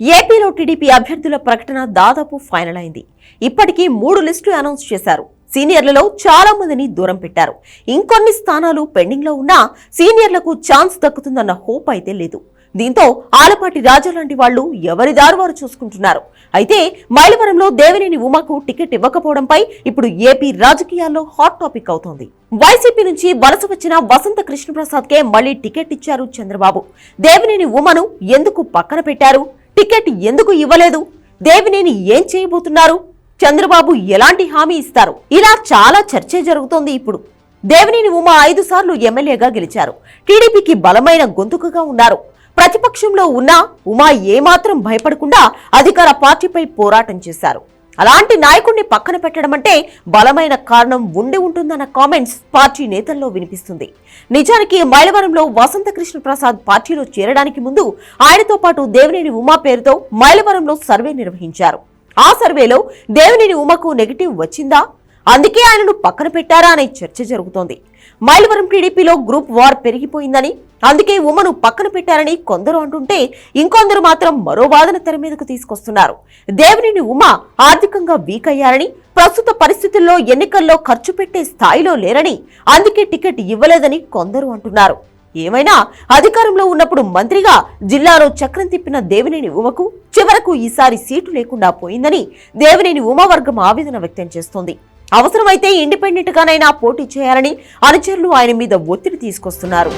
ఏపీలో టీడీపీ అభ్యర్థుల ప్రకటన దాదాపు ఫైనల్ అయింది. ఇప్పటికీ మూడు లిస్టులు అనౌన్స్ చేశారు. సీనియర్లలో చాలా మందిని దూరం పెట్టారు. ఇంకొన్ని స్థానాలు పెండింగ్లో ఉన్నా సీనియర్లకు ఛాన్స్ దక్కుతుందన్న హోప్ అయితే లేదు. దీంతో ఆలపాటి రాజా లాంటి వాళ్ళు ఎవరి దారి వారు చూసుకుంటున్నారు? అయితే మైలవరంలో దేవినేని ఉమాకు టికెట్ ఇవ్వకపోవడంపై ఇప్పుడు ఏపీ రాజకీయాల్లో హాట్ టాపిక్ అవుతోంది. వైసీపీ నుంచి వలస వచ్చిన వసంత కృష్ణప్రసాద్ కే మళ్ళీ టికెట్ ఇచ్చారు చంద్రబాబు. దేవినేని ఉమను ఎందుకు పక్కన పెట్టారు? టికెట్ ఎందుకు ఇవ్వలేదు? దేవినేని ఏం చేయబోతున్నారు? చంద్రబాబు ఎలాంటి హామీ ఇస్తారు? ఇలా చాలా చర్చ జరుగుతోంది ఇప్పుడు. దేవినేని ఉమ ఐదు సార్లు ఎమ్మెల్యేగా గెలిచారు. టీడీపీకి బలమైన గొంతుకగా ఉన్నారు. ప్రతిపక్షంలో ఉన్నా ఉమా ఏమాత్రం భయపడకుండా అధికార పార్టీపై పోరాటం చేశారు. అలాంటి నాయకుడిని పక్కన పెట్టడం అంటే బలమైన కారణం ఉండి ఉంటుందన్న కామెంట్స్ పార్టీ నేతల్లో వినిపిస్తుంది. నిజానికి మైలవరంలో వసంత కృష్ణ ప్రసాద్ పార్టీలో చేరడానికి ముందు ఆయనతో పాటు దేవినేని ఉమా పేరుతో మైలవరంలో సర్వే నిర్వహించారు. ఆ సర్వేలో దేవినేని ఉమకు నెగిటివ్ వచ్చిందా? అందుకే ఆయనను పక్కన పెట్టారా అనే చర్చ జరుగుతోంది. మైలవరం టీడీపీలో గ్రూప్ వార్ పెరిగిపోయిందని అందుకే ఉమను పక్కన పెట్టారని కొందరు అంటుంటే ఇంకొందరు మాత్రం మరో వాదన తెర మీదకు తీసుకొస్తున్నారు. దేవినేని ఉమ ఆర్థికంగా వీక్ అయ్యారని ప్రస్తుత పరిస్థితుల్లో ఎన్నికల్లో ఖర్చు పెట్టే స్థాయిలో లేరని అందుకే టికెట్ ఇవ్వలేదని కొందరు అంటున్నారు. ఏమైనా అధికారంలో ఉన్నప్పుడు మంత్రిగా జిల్లాలో చక్రం తిప్పిన దేవినేని ఉమకు చివరకు ఈసారి సీటు లేకుండా పోయిందని దేవినేని ఉమ వర్గం ఆవేదన వ్యక్తం చేస్తోంది. అవసరమైతే ఇండిపెండెంట్ గానైనా పోటీ చేయాలని అనుచరులు ఆయన మీద ఒత్తిడి తీసుకొస్తున్నారు.